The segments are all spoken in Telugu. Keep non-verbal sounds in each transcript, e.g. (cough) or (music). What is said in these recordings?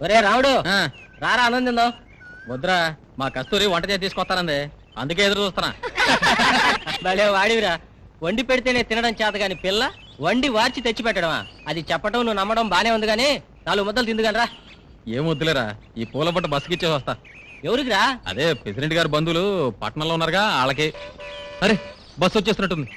ఒరే రాముడు రారా ఆనందిందో వద్దురా మా కస్తూరి వంట చేసి తీసుకొస్తానంది. అందుకే ఎదురు చూస్తున్నా. (laughs) భలే వాడివిరా. వండి పెడితేనే తినడం చేత గాని పిల్ల వండి వార్చి తెచ్చి పెట్టడమా అది చెప్పడం నువ్వు నమ్మడం బానే ఉంది గానీ నాలుగు ముద్దలు తిందుగానరా. ఏం వద్దులేరా ఈ పూల పట్టు బస్సుకి ఇచ్చేసి వస్తా. ఎవరికిరా? అదే ప్రెసిడెంట్ గారి బంధువులు పట్టణంలో ఉన్నారుగా వాళ్ళకి అరే బస్సు వచ్చేస్తున్నట్టుంది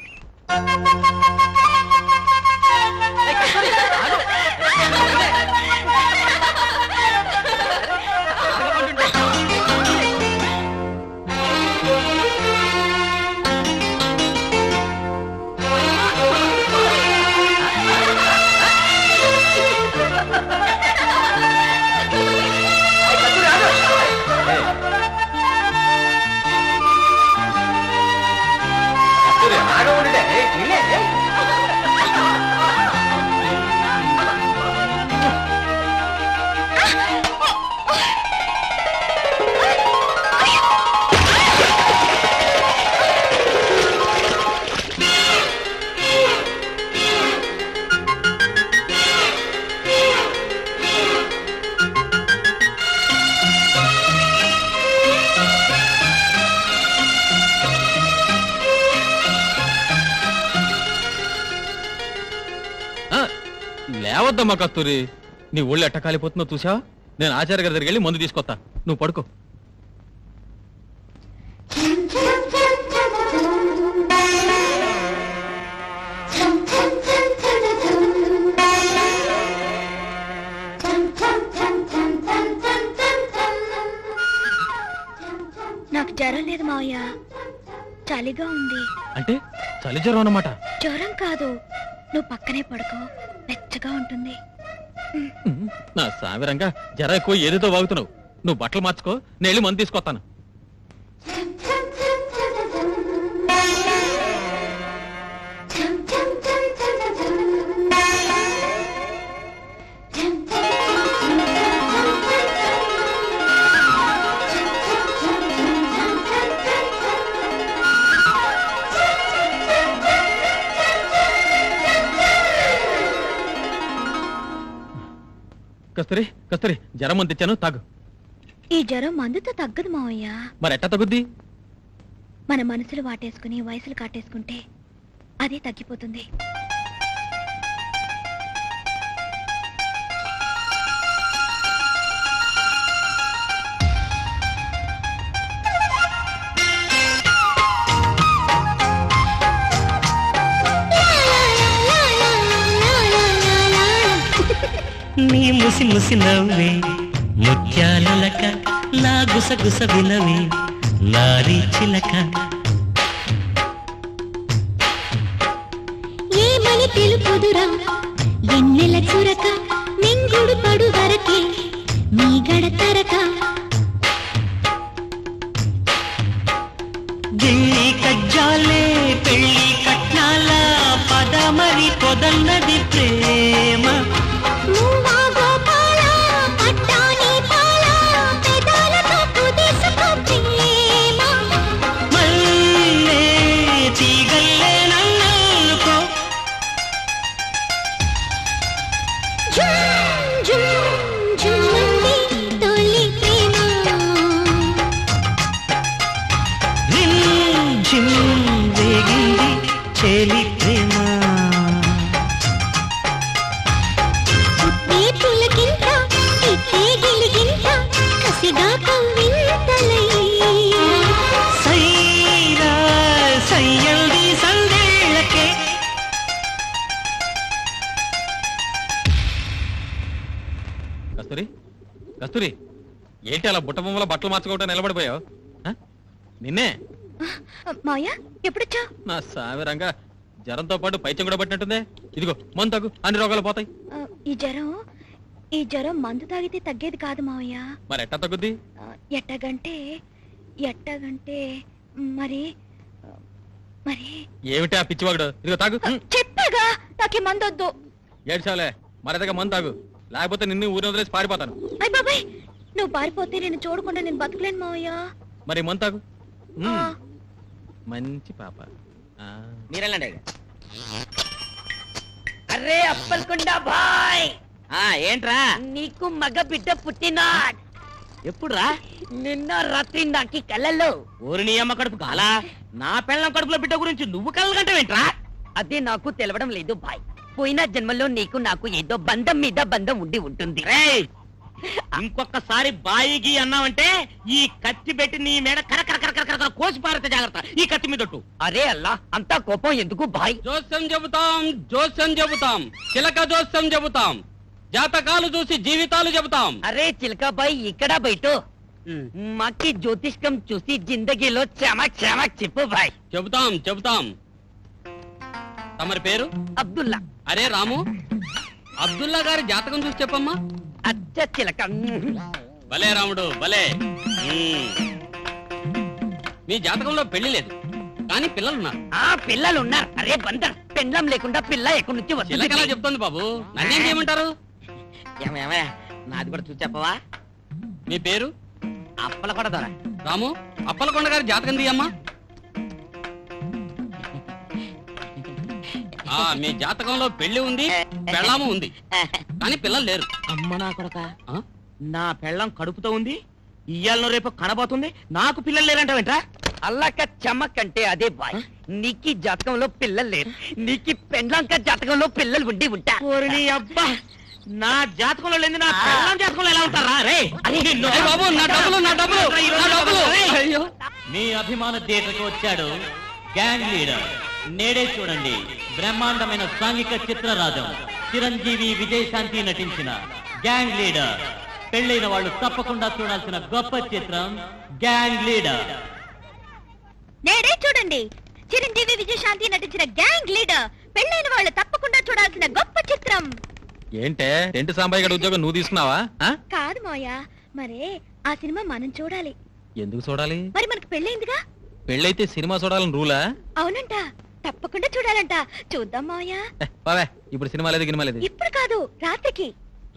లేవద్దమ్మా కస్తూరి? నీ ఒళ్ళు ఎట్ట కాలిపోతుందో చూసావా? నేను ఆచార్య గారి దగ్గరికి వెళ్ళి మందు తీసుకొస్తా. నువ్వు పడుకో. నాకు జ్వరం లేదు మావయ్య. చలిగా ఉంది. అంటే చలి జ్వరం అన్నమాట. జ్వరం కాదు. నువ్వు పక్కనే పడుకో. వెచ్చగా ఉంటుంది. నా సామిరంగా జర ఎక్కువ ఏదేదో వాగుతున్నావు. నువ్వు బట్టలు మార్చుకో నేను మంది మందు తీసుకొస్తాను. కస్తూరి కస్తూరి జ్వరం మంది తెచ్చాను తాగు. ఈ జ్వరం మందుతో తగ్గదు మావయ్య. మరి ఎట్టా తగ్గుద్ది? మన మనసులు వాటేసుకుని వయసులు కాటేసుకుంటే అదే తగ్గిపోతుంది. ముసి ముసి నవ్వే ముత్యాలులక నా గుసగుస వినవే నారీ చిలక. ఏమని తెలుపుదురా ఎన్నెల చురక? మింగుడు పడు వరకే. మీ గడతరక గిల్లి కజ్జాలే పెళ్ళి కట్నాల పదమరి పొదన్నది కస్తూరి కస్తూరి ఏంటి అలా బుట్ట బొమ్మలో బట్టలు మార్చుకోవటం నిలబడిపోయావు? నిన్నే? మాయ ఎప్పుడొచ్చా నా సామిరంగా జ్వరంతో పాటు పైత్యం కూడా పట్టినట్టుందే. ఇదిగో మందు తగ్గు అన్ని రోగాలు పోతాయి. ఈ జ్వరం ఈ జ్వరం మందు తాగితే తగ్గేది కాదు మావయ్య. మరి ఎట్టా తగ్గుద్ది? ఆ, ఎట్టగంటే ఎట్టగంటే మరి మరి. ఏమిటి ఆ పిచ్చివాగుడు? ఇదిగో తాగు. చెప్పాగా నాకే మందొద్దు. ఏడ్చావులే. మరదగా మందు తాగు. లేకపోతే నిన్ను ఊరి వదిలేసి పారిపోతాను. అయ్ బాబాయ్ నువ్వు పారిపోతే నేను చూడకుండా నేను బతకలేను మావయ్య. మరి మందు తాగు. ఆ, ఉమ్, మంచి పాప. ఆ. మీరెళ్ళండి అర్రే అప్పల్కొండ బాయ్. ఆ ఏంట్రా? నీకు మగ బిడ్డ పుట్టినా ఎప్పుడురా? నిన్న రాత్రి నాకి కళ్ళల్లో. ఓరి నీ అమ్మ కడుపు కాలా? నా పెళ్ళం కడుపులో బిడ్డ గురించి నువ్వు కలగంటావేంట్రా అదే నాకు తెలవడం లేదు బాయ్. పోయిన జన్మలో నీకు నాకు ఏదో బంధం మీద బంధం ఉండి ఉంటుంది. రేయ్! ఇంకొకసారి బాయిగి అన్నావంటే ఈ కత్తి పెట్టి నీ మీద కరకర కరకర కరకర కోసి పారితే జాగ్రత్త. ఈ కత్తి మీద. అరే అల్లా అంతా కోపం ఎందుకు బాయ్? జోస్యం చెబుతాం జోస్యం చెబుతాం. చిలక జోస్యం చెబుతాం. జాతకాలు చూసి జీవితాలు చెబుతాం. అరే చిలక బాయ్ ఇక్కడ బయట మాకి జ్యోతిష్కం చూసి జిందగీలో చమక్ చమక్ చెప్పు బాయ్. చెబుతాం చెబుతాం. తమరి పేరు? అబ్దుల్లా. అరే రాము అబ్దుల్లా గారి జాతకం చూసి చెప్పమ్మా. అచ్చ చిలక. భలే రాముడు భలే. మీ జాతకంలో పెళ్ళి లేదు కానీ పిల్లలున్నారు. ఆ పిల్లలు ఉన్నారు అరే బందర్ పెండ్లం లేకుండా పిల్ల ఎక్కడి నుంచి వస్తుంది? చెప్తోంది బాబు. నన్నేం చేయమంటారు? ఏమయ్య, నాది కూడా చూసి చెప్పవా? మీ పేరు? అప్పల కూడా దొర రాము అప్పలకొండ గారి జాతకం తీయమ్మా. ఆ మీ జాతకంలో పెళ్ళి ఉంది పెళ్ళాము ఉంది. కానీ పిల్లలు లేరు. అమ్మ నా కొడక ఆ? నా పెళ్ళం కడుపుతో ఉంది ఇయ్యాలను రేపు కనబోతుంది నాకు పిల్లలు లేరంటావేంట్రా? అల్లాక చమక్ అంటే అదే బాయ్. నీకి జాతకంలో పిల్లలు లేరు నీకి పెండ్లంక జాతకంలో పిల్లలు ఉండి ఓరి నీ అబ్బా! నా జాతకంలో లేని నా పెళ్ళం జాతకంలో ఎలా ఉంటారా? రే! ఏయ్ బాబు నా డబ్బులు నా డబ్బులు నా డబ్బులు అయ్యో. మీ అభిమాన థియేటర్కి వచ్చాడు గ్యాంగ్ లీడర్. నేడే చూడండి. బ్రహ్మాండమైన సాంఘిక చిత్రరాజం. చిరంజీవి విజయశాంతి నటించిన గ్యాంగ్ లీడర్. పెళ్ళైన వాళ్ళు తప్పకుండా చూడాల్సిన గొప్ప చిత్రం గ్యాంగ్ లీడర్. నేడే చూడండి. చిరంజీవి విజయశాంతి నటించిన గ్యాంగ్ లీడర్. పెళ్ళైన వాళ్ళు తప్పకుండా చూడాల్సిన గొప్ప చిత్రం. ఏంటే? టెంట్ సాంబాయి గడి ఉద్యోగం నువ్వు తీసుకున్నావా? ఆ? కాదు మోయా మరే ఆ సినిమా మనం చూడాలి. ఎందుకు చూడాలి? మరి మనకు పెళ్ళైందిగా? పెళ్ళైతే సినిమా చూడాలని రూలా? అవునంట. తప్పకుండా చూడాలంట. చూద్దాం ఏ, బావే ఇప్పుడు సినిమా లేదు గినిమా లేదు. ఇప్పుడు కాదు రాత్రికి.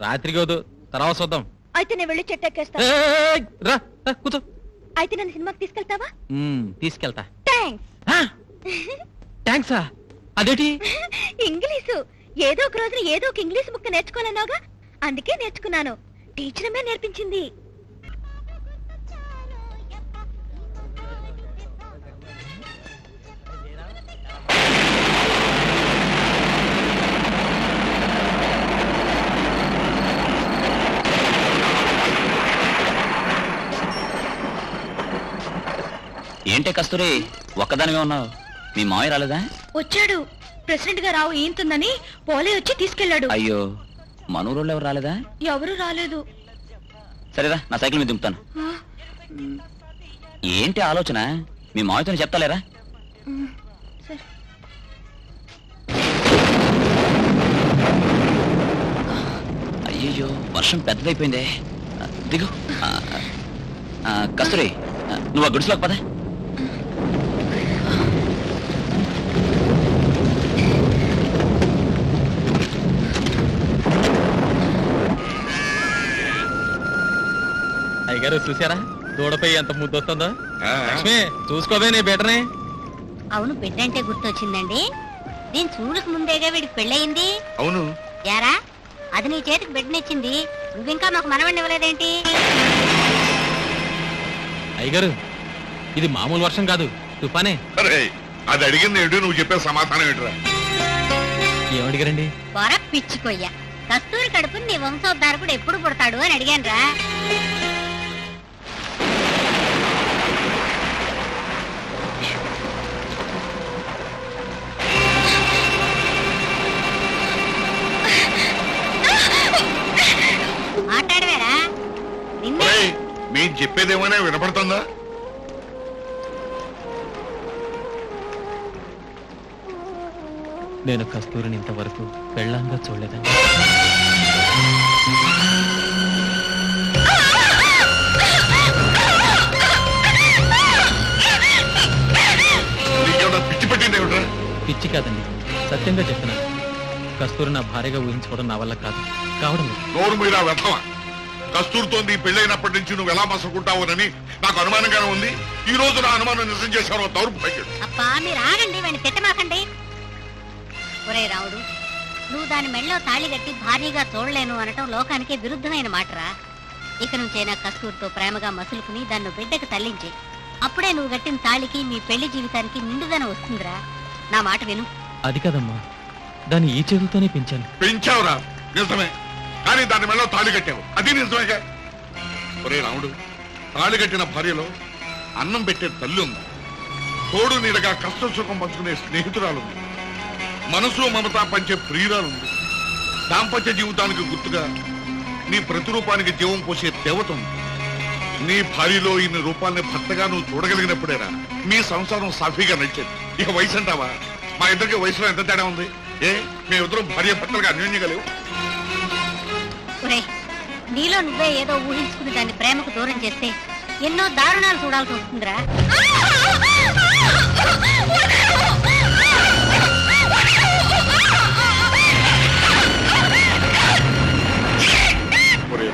రాత్రికి వద్దు తర్వాత చూద్దాం. అయితే నేను వెళ్ళి చెట్టెక్కేస్తా ఏయ్, రా రా, కూర్చో. అయితే నన్ను సినిమాకి తీసుకెళ్తావా? మ్మ్, తీసుకెళ్తా. థ్యాంక్స్ ఆ, (laughs) థాంక్సా అదేటి? ఇంగ్లీషు. ఏదో ఒక రోజున ఏదో ఒక ఇంగ్లీష్ ముక్క నేర్చుకోవాలన్నావుగా? అందుకే నేర్చుకున్నాను. టీచర్ మే నేర్పించింది. ఏంటే కస్తూరి? ఒక్కదానివే ఉన్నావు. మీ మావయ్య రాలేదా? వచ్చాడు. ప్రెసిడెంట్గా రావు ఈంతుందని పోలే వచ్చి తీసుకెళ్ళాడు. అయ్యో మనూరోళ్ళు ఎవరు రాలేదా? ఎవరు రాలేదు. సరేరా నా సైకిల్ మీద దింపుతాను. ఆ, ఏంటి ఆలోచన? మీ మావయ్యతో చెప్తాలేరా? ఉమ్, సరే. అయ్యయ్యో వర్షం పెద్దదైపోయిందే. ఆ, దిగు. ఆ, ఆ, కస్తూరి ఆ, నువ్వు ఆ గుడిసెలోకి పద. అయ్యగారు చూసారా దూడపై ఎంత ముద్దు వస్తుందో లక్ష్మి చూసుకోవే నీ బెటర్ని అవును బిడ్డ అంటే గుర్తొచ్చిందండి. నేను చూడక ముందేగా వీడికి పెళ్ళయింది. అవును. యారా అది నీ చేతికి బిడ్డనిచ్చింది. నువ్వింకా మాకు మనవణ్ణి ఇవ్వలేదేంటి అయ్యగారు ఇది మామూలు వర్షం కాదు తుఫానే. అరే అది అడిగింది ఏంటో? నువ్వు చెప్పే సమాధానం ఏంట్రా? ఏమడిగారండి? పొర పిచ్చికొయ్య కస్తూరి కడుపుని నీ వంశోద్ధారకుడు ఎప్పుడు పుడతాడు అని అడిగాను చెప్పేదేమైనా వినపడుతుందా? నేను కస్తూరిని ఇంతవరకు పెళ్ళంగా చూడలేదండి. పిచ్చి పట్టింది ఏమిట్రా? పిచ్చి కాదండి. సత్యంగా చెప్తున్నాను కస్తూరి నా భార్యగా ఊహించుకోవడం నా వల్ల కాదు. కావడం లేదు. నోరు మీద వ్యర్థమా? కస్తూరితో నీ పెళ్ళైనప్పటి నుంచి నువ్వు ఎలా మసకుంటావునని నాకు అనుమానంగానే ఉంది. ఈ రోజు నా అనుమానం నిజం చేశారో దౌర్భాగ్యం అబ్బా మీరు ఆగండి వాడిని తిట్టమాకండి. ఒరే రావుడు నువ్వు దాని మెళ్ళో తాళి కట్టి భారీగా చూడలేను అనటం లోకానికే విరుద్ధమైన మాటరా. ఇక నుంచైనా కస్తూరితో ప్రేమగా మసులుకుని దాన్ని బిడ్డకు తల్లించి. అప్పుడే నువ్వు కట్టిన తాళికి మీ పెళ్ళి జీవితానికి నిండుదనం వస్తుందిరా. నా మాట విను. అది కదమ్మా దాన్ని ఈ చేతులతోనే పెంచాను. పెంచావురా నిజమే. కానీ దాని మెడలో తాళి కట్టావు. అది నిజమేగా? ఒరే రాముడు తాళి కట్టిన భార్యలో అన్నం పెట్టే తల్లి ఉంది. తోడు నీడగా కష్ట సుఖం పంచుకునే స్నేహితురాలుంది. మనసు మమత పంచే ప్రియురాలుంది. దాంపత్య జీవితానికి గుర్తుగా నీ ప్రతిరూపానికి జీవం పోసే దేవత ఉంది. నీ భార్యలో ఇన్ని రూపాల్ని భర్తగా నువ్వు చూడగలిగినప్పుడేరా మీ సంసారం సాఫీగా నడిచేది. ఇక వయసు అంటావా? మా ఇద్దరికి వయసులో ఎంత తేడా ఉంది? ఏ మేమిద్దరం భార్య భర్తలుగా అన్యోన్యగలేవు ఒరే నీలో నువ్వే ఏదో ఊహించుకుని దాన్ని ప్రేమకు దూరం చేస్తే ఎన్నో దారుణాలు చూడాల్సి వస్తుందిరా. ఒరే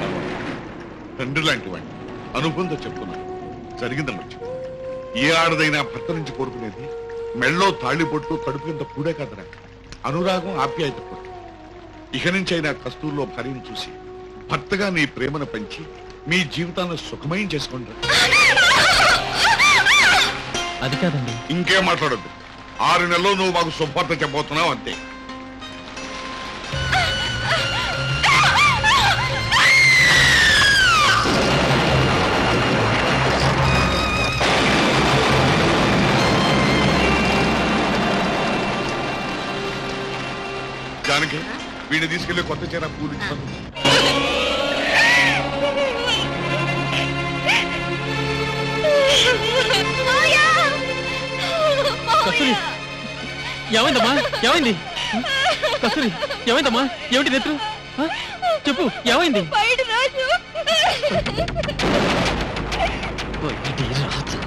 తండ్రి లాంటి వాడిని అనుబంధం చెప్తున్నాను జరిగింది ఏ ఆడదైనా భర్త నుంచి కోరుకునేది మెళ్ళో తాళిబొట్టు కడుపు కింద పూడే కదరా. అనురాగం ఆప్యాయత పొట్టు ఇక నుంచి అయినా కస్తూర్లో భార్యను చూసి భర్తగా నీ ప్రేమను పంచి మీ జీవితాన్ని సుఖమయం చేసుకోండి. అది కాదండి. ఇంకేం మాట్లాడొద్దు. ఆరు నెలల్లో నువ్వు మాకు శుభార్త చెప్పబోతున్నావు అంతే. వీడిని తీసుకెళ్ళి కొత్త చీర పూలు ఇచ్చాను కస్తూరి! ఏమైందమ్మా? ఏమైంది? కస్తూరి! ఏమైందమ్మా? ఏమిటి నెత్రు ఆ? చెప్పు ఏమైంది? ఓ, ఇది రాజు.